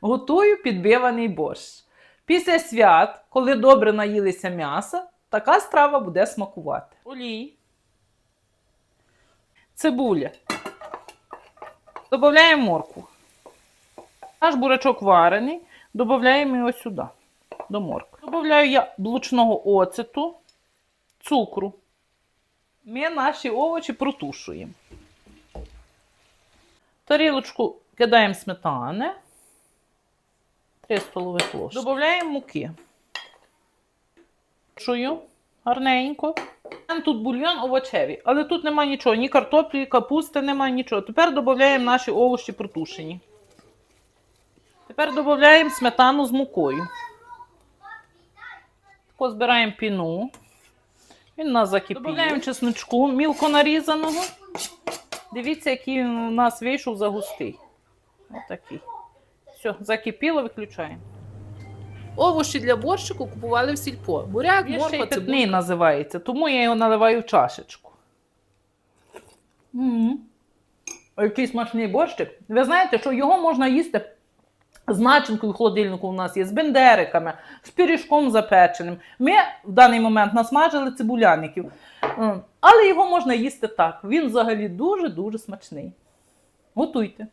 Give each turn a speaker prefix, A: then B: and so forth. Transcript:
A: Готую підбиваний борщ. Після свят, коли добре наїлися м'яса, така страва буде смакувати. Олій. Цибуля. Додаємо моркву. Наш бурачок варений. Додаємо його сюди, до моркви. Додаю я блучного оцету, цукру. Ми наші овочі протушуємо. Тарілочку кидаємо сметани. 3 столових ложки. Додаємо муки. Чую гарненько. Тут бульйон овочевий, але тут немає нічого, ні картоплі, капусти, немає нічого. Тепер додаємо наші овочі протушені. Тепер додаємо сметану з мукою. Тако збираємо піну. Він у нас закипів. Додаємо чесночку мілко нарізаного. Дивіться, який він у нас вийшов загустий. Отакий. Все, закипіло, виключаємо.
B: Овочі для борщику купували в сільпо. Буряк,
A: Він ще
B: морква,
A: й питний
B: цибулька.
A: називається, тому я його наливаю в чашечку. м Який смачний борщик. Ви знаєте, що його можна їсти з начинкою в холодильнику у нас є, з бендериками, з пиріжком запеченим. Ми в даний момент насмажили цибуляників. М, Але його можна їсти так. Він взагалі дуже-дуже смачний. Готуйте.